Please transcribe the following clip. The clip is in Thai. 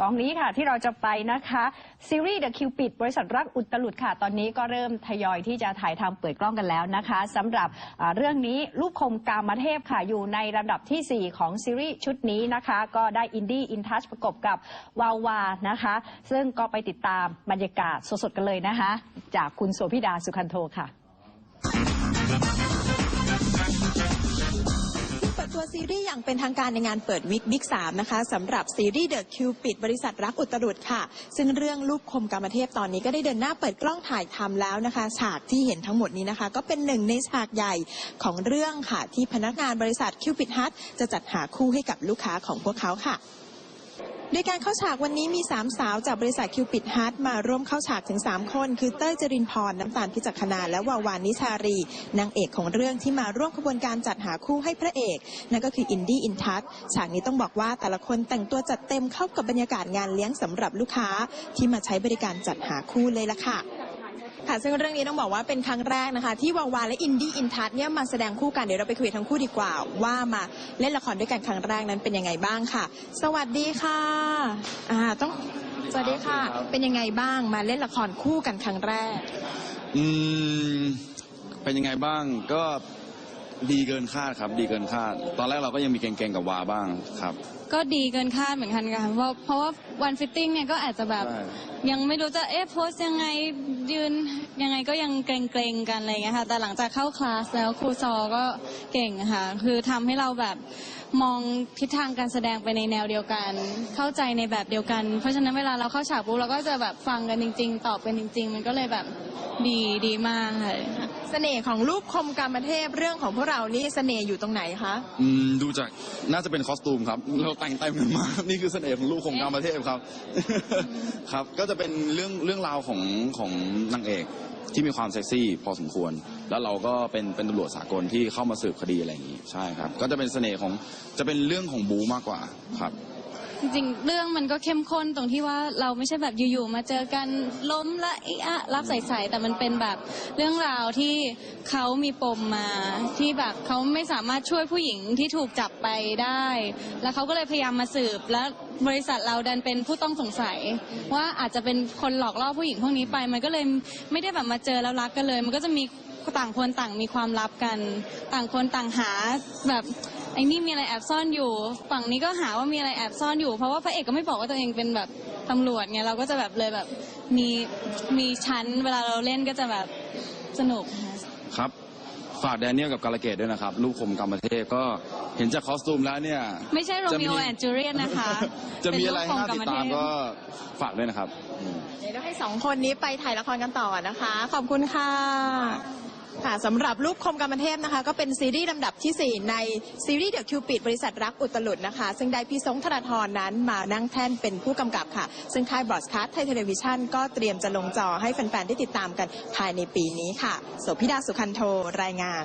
กองนี้ค่ะที่เราจะไปนะคะซีรีส์ The Cupid บริษัทรักอุตลุดค่ะ ตอนนี้ก็เริ่มทยอยที่จะถ่ายทำเปิดกล้องกันแล้วนะคะสำหรับอ่าเรื่องนี้ลูกคมกามเทพค่ะ อยู่ในลำดับทีสี่ 4 ของซีรีส์ชุดนี้นะคะ ก็ได้อินดี้อินทัชประกบกับวาวานะคะ ซึ่งก็ไปติดตามบรรยากาศสดๆกันเลยนะคะ จากคุณโสภิดาสุคันโทค่ะ ตัวซีรีส์อย่างเป็นทางการในงานเปิดวิกบิ๊กสามนะคะสำหรับซีรีส์เดอะคิวปิดบริษัทรักอุตรุดค่ะ ซึ่งเรื่องรูปคมกามเทพตอนนี้ก็ได้เดินหน้าเปิดกล้องถ่ายทำแล้วนะคะ ฉากที่เห็นทั้งหมดนี้นะคะ ก็เป็นหนึ่งในฉากใหญ่ของเรื่องค่ะ ที่พนักงานบริษัทคิวปิดฮัทจะจัดหาคู่ให้กับลูกค้าของพวกเขาค่ะ โดยการเข้าฉากวันนี้มี 3 สาวจากบริษัทคิวปิดฮาร์ดมาร่วมเข้าฉากถึง 3 คน คือเต้ยจรินพร น้ำตาลพิจักขณาและวาวานิชารี นางเอกของเรื่องที่มาร่วมขบวนการจัดหาคู่ให้พระเอก นั่นก็คืออินดี้อินทัศฉากนี้ต้องบอกว่าแต่ละคนแต่งตัวจัดเต็มเข้ากับบรรยากาศงานเลี้ยงสำหรับลูกค้า ที่มาใช้บริการจัดหาคู่เลยล่ะค่ะ ค่ะซึ่งเรื่องนี้ต้องบอกว่าเป็นครั้งแรกนะคะ ที่วาวาและอินดี้อินทัศน์เนี่ยมาแสดงคู่กันเดี๋ยวเราไปคุยกับทั้งคู่ดีกว่า ว่ามาเล่นละครด้วยกันครั้งแรกนั้นเป็นยังไงบ้างค่ะ สวัสดีค่ะอ่าต้องสวัสดีค่ะ เป็นยังไงบ้างมาเล่นละครคู่กันครั้งแรก อืมเป็นยังไงบ้างก็ดีเกินคาดครับ ดีเกินคาด ตอนแรกเราก็ยังมีเก่งๆกับวาบ้างครับก็ดีเกินคาดเหมือนกันค่ะเพราะเพราะว่าวันฟิตติ้งเนี่ยก็อาจจะแบบ ใช่ ยังไม่รู้จะเอ๊ะโพสยังไง ยืนยังไงก็ยังเกรงๆกันอะไรอย่างเงี้ยค่ะ แต่หลังจากเข้าคลาสแล้วครูซอก็เก่งค่ะ คือทำให้เราแบบมองทิศทางการแสดงไปในแนวเดียวกัน เข้าใจในแบบเดียวกัน เพราะฉะนั้นเวลาเราเข้าฉากปุ๊บเราก็จะแบบฟังกันจริง ๆ ตอบกันจริง ๆ มันก็เลยแบบดีดีมากค่ะ เสน่ห์ของรูปคมกามเทพเรื่องของพวกเรานี่เสน่ห์อยู่ตรงไหนคะ อืมดูจากน่าจะเป็นคอสตูมครับ เราแต่งเต็มกันมา นี่คือเสน่ห์ของลูกของกามประเทศครับ ครับก็จะเป็นเรื่องเรื่องราวของของนางเอกที่มีความเซ็กซี่พอสมควร แล้วเราก็เป็นเป็นตำรวจสากลที่เข้ามาสืบคดีอะไรอย่างนี้ ใช่ครับ ก็จะเป็นเสน่ห์ของจะเป็นเรื่องของบูมากกว่าครับ จริงๆ เรื่องมันก็เข้มข้นตรงที่ว่าเราไม่ใช่แบบอยู่ๆ มาเจอกันล้มและอีอะรับใส่ๆแต่มันเป็นแบบเรื่องราวที่เขามีปมมา ที่แบบเขาไม่สามารถช่วยผู้หญิงที่ถูกจับไปได้ แล้วเขาก็เลยพยายามมาสืบแล้วบริษัทเราดันเป็นผู้ต้องสงสัย ว่าอาจจะเป็นคนหลอกล่อผู้หญิงพวกนี้ไป มันก็เลยไม่ได้แบบมาเจอแล้วรักกันเลย มันก็จะมีต่างคนต่างมีความลับกัน ต่างคนต่างหาแบบ ไอ้นี่มีอะไรแอบซ่อนอยู่ ฝั่งนี้ก็หาว่ามีอะไรแอบซ่อนอยู่ เพราะว่าพระเอกก็ไม่บอกว่าตัวเองเป็นแบบตำรวจไงเราก็จะแบบเลยแบบมีมีชั้นเวลาเราเล่นก็จะแบบสนุกค่ะ ครับ ฝากแดเนียลกับกาลเกตด้วยนะครับ ลูกคมกามเทพก็เห็นจากคอสตูมแล้วเนี่ย ไม่ใช่โรจะมิโอแอนจูเลียนนะคะจะมีอะไรให้เป็นน่าลูติกดของตามกรรมเทพก็ฝากด้วยนะครับอืมเดี๋ยวเราให้สองคนนี้ไปถ่ายละครกันต่อนะคะ ขอบคุณค่ะ ค่ะสำหรับรูปคมกรรมเทพนะคะ ก็เป็นซีรีส์ลำดับทีสี่ 4 ในซีรีส์เดอะคิวปิดบริษัทรักอุตลุดนะคะ ซึ่งได้พี่สงธราธรนั้นมานั่งแท่นเป็นผู้กำกับค่ะ ซึ่งค่ายบรอดคาสต์ไทยเทเลวิชันก็เตรียมจะลงจอให้แฟนๆ ได้ติดตามกันภายในปีนี้ค่ะโสภิดาสุคันโทรายงาน